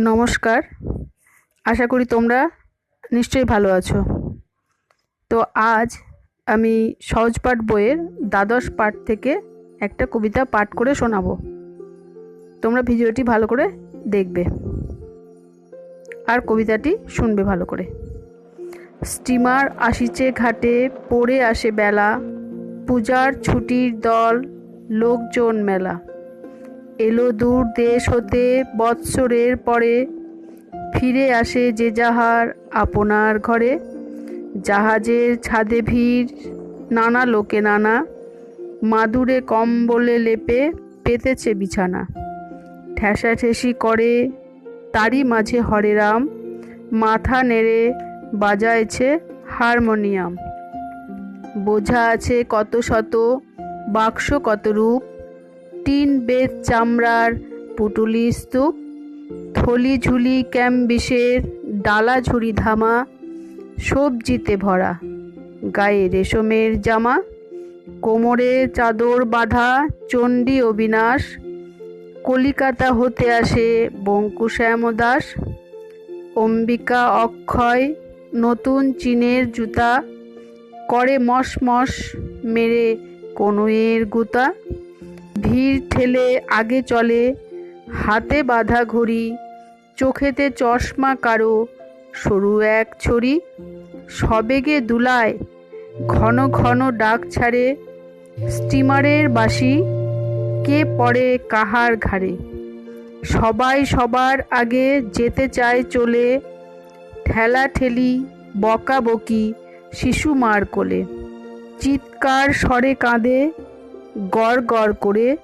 নমস্কার। আশা করি তোমরা নিশ্চয়ই ভালো আছো। তো আজ আমি সহজ পাঠ বইয়ের দ্বাদশ পাঠ থেকে একটা কবিতা পাঠ করে শোনাবো। তোমরা ভিডিওটি ভালো করে দেখবে। আর কবিতাটি শুনবে ভালো করে। স্টিমার আসিছে ঘাটে, পড়ে আসে বেলা, পূজার ছুটির দল, লোকজন মেলা। এলো দূর দেশ হতে বৎসরের পরে, ফিরে আসে যে যাহার আপনার ঘরে। জাহাজের ছাদে ভিড়, নানা লোকে নানা, মাদুরে কম্বলে লেপে পেতেছে বিছানা। ঠেসাঠেসি করে, তারই মাঝে হরেরাম, মাথা নেড়ে বাজাইছে হারমোনিয়াম। বোঝা আছে কত শত, বাক্স কত রূপ টিন বেত চামড়ার পুটুলি স্তূপ থলি ঝুলি ক্যাম্বিসের ডালা ঝুড়ি ধামা, সবজিতে ভরা, গায়ে রেশমের জামা, কোমরে চাদর বাঁধা, চণ্ডী অবিনাশ, কলিকাতা হতে আসে বঙ্কুশ্যাম দাস অম্বিকা অক্ষয়, নতুন চীনের জুতা, করে মস মস মেরে কনুয়ের গুতা। ভিড় ঠেলে আগে চলে, হাতে বাঁধা ঘড়ি, চোখেতে চশমা কারও, সরু এক ছড়ি, সবেগে দুলায়, ঘন ঘন ডাক ছাড়ে, স্টিমারের বাসি কে পড়ে কাহার ঘাড়ে। সবাই সবার আগে যেতে চায় চলে, ঠেলা ঠেলি, বকাবকি, শিশু মার কোলে। চিৎকার স্বরে কাঁদে গড় গড় করে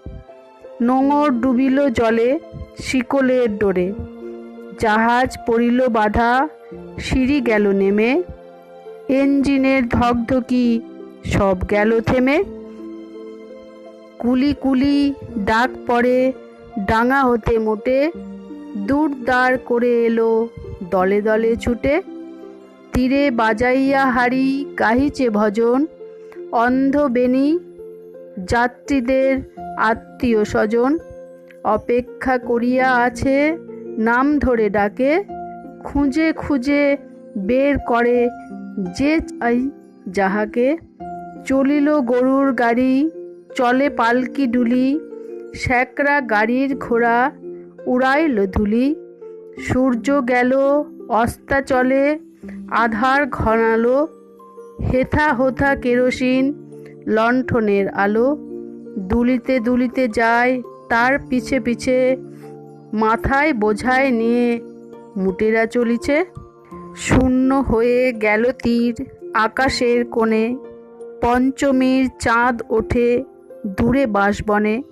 নোঙর ডুবিল জলে শিকলের ডোরে। জাহাজ পড়িল বাধা, সিঁড়ি গেল নেমে। এঞ্জিনের ধকধকি, সব গেল থেমে। কুলি কুলি ডাক পড়ে ডাঙা হতে মোটে। দূর দাঁড় করে এলো দলে দলে ছুটে। তীরে বাজাইয়া হাড়ি গাহিছে ভজন, অন্ধ যাত্রীদের আত্মীয় স্বজন অপেক্ষা করিয়া আছে, নাম ধরে ডাকে, খুঁজে খুঁজে বের করে যে চাই যাহাকে। চলিল গরুর গাড়ি, চলে পালকি ডুলি স্যাকরা গাড়ির ঘোড়া উড়াইল ধুলি। সূর্য গেল, অস্তা চলে, আধার ঘনালো হেথা হোথা কেরোসিন লণ্ঠনের আলো দুলিতে দুলিতে যায়, তার পিছে পিছে মাথায় বোঝায় নিয়ে মুটেরা চলিছে। শূন্য হয়ে গেল তীর আকাশের কোণে, পঞ্চমীর চাঁদ ওঠে দূরে বাঁশবনে